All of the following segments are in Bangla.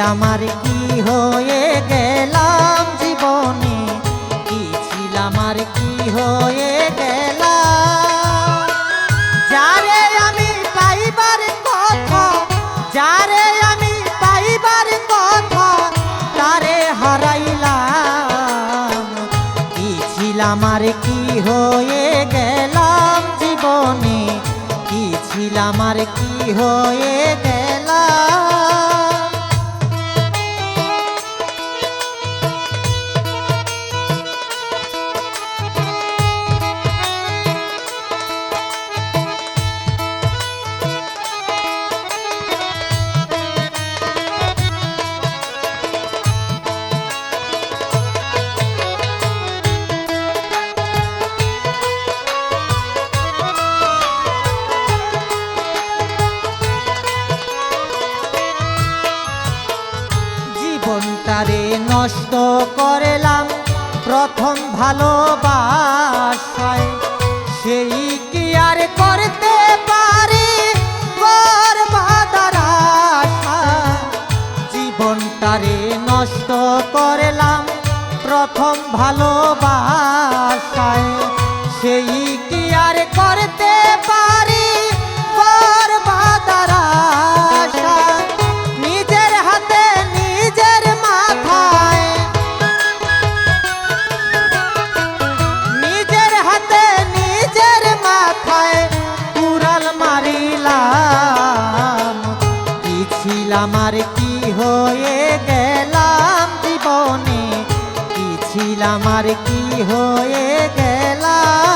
ছিলাম কি হয়ে গেলাম জীবনে? কি ছিলাম আর কি হয়ে গেলাম? কি হয়ে গেলাম জীবনে? কি ছিলাম কি হয়ে গেলাম জীবনটারে নষ্ট করলাম প্রথম ভালোবাসায়। সেই কি আর করতে পারি? জীবনটারে নষ্ট করলাম প্রথম ভালোবাসায় আর কি হয়ে গেলাম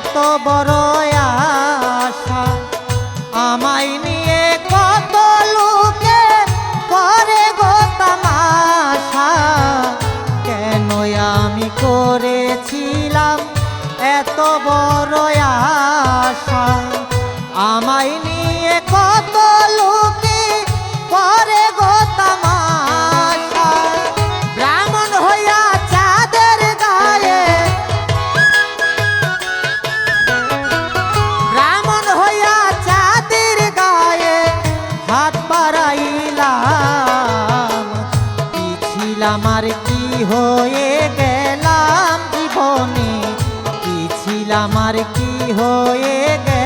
এত বড় আশা। আমায় নিয়ে কত লোকে করে গো তামাশা। কেন আমি করেছিলাম এত বড় আশা? আমায় নিয়ে হয়ে গেলাম জীবনে। কি ছিলাম আর কি হয়ে গেলাম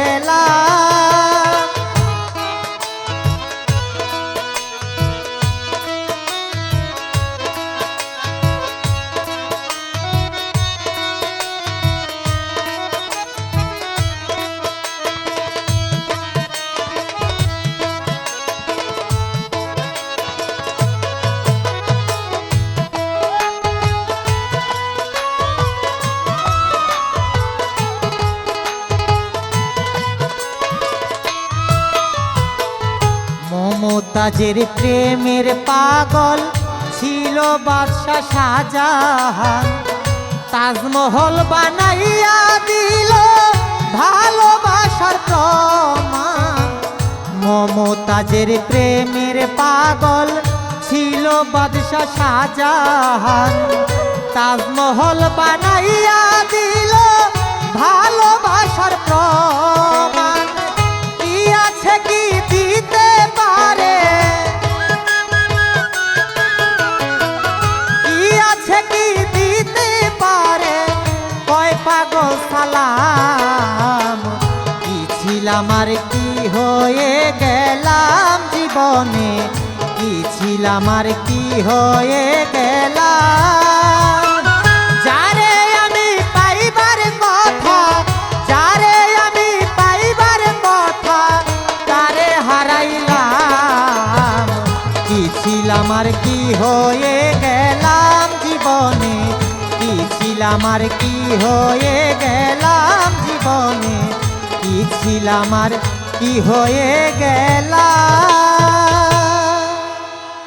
মমতাজের প্রেমের পাগল ছিল বাদশা শাহজাহান। তাজমহল বানাইয়া দিল ভালোবাসার প্রমাণ। মমতাজের প্রেমের পাগল ছিল বাদশা শাহজাহান। তাজমহল বানাইয়া দিল ভালোবাসার আর কি হয়ে গেলাম জীবনে? কি ছিলাম আর কি হয়ে গেলাম? যারে আমি পাইবার কথা, যারে আমি পাইবার কথা, তারে হারাইলাম। কি ছিলাম আর কি হয়ে গেলাম জীবনে? কি ছিলাম আর কি হয়ে গেলাম জীবনে? কি আর কি হয়ে গেলাম?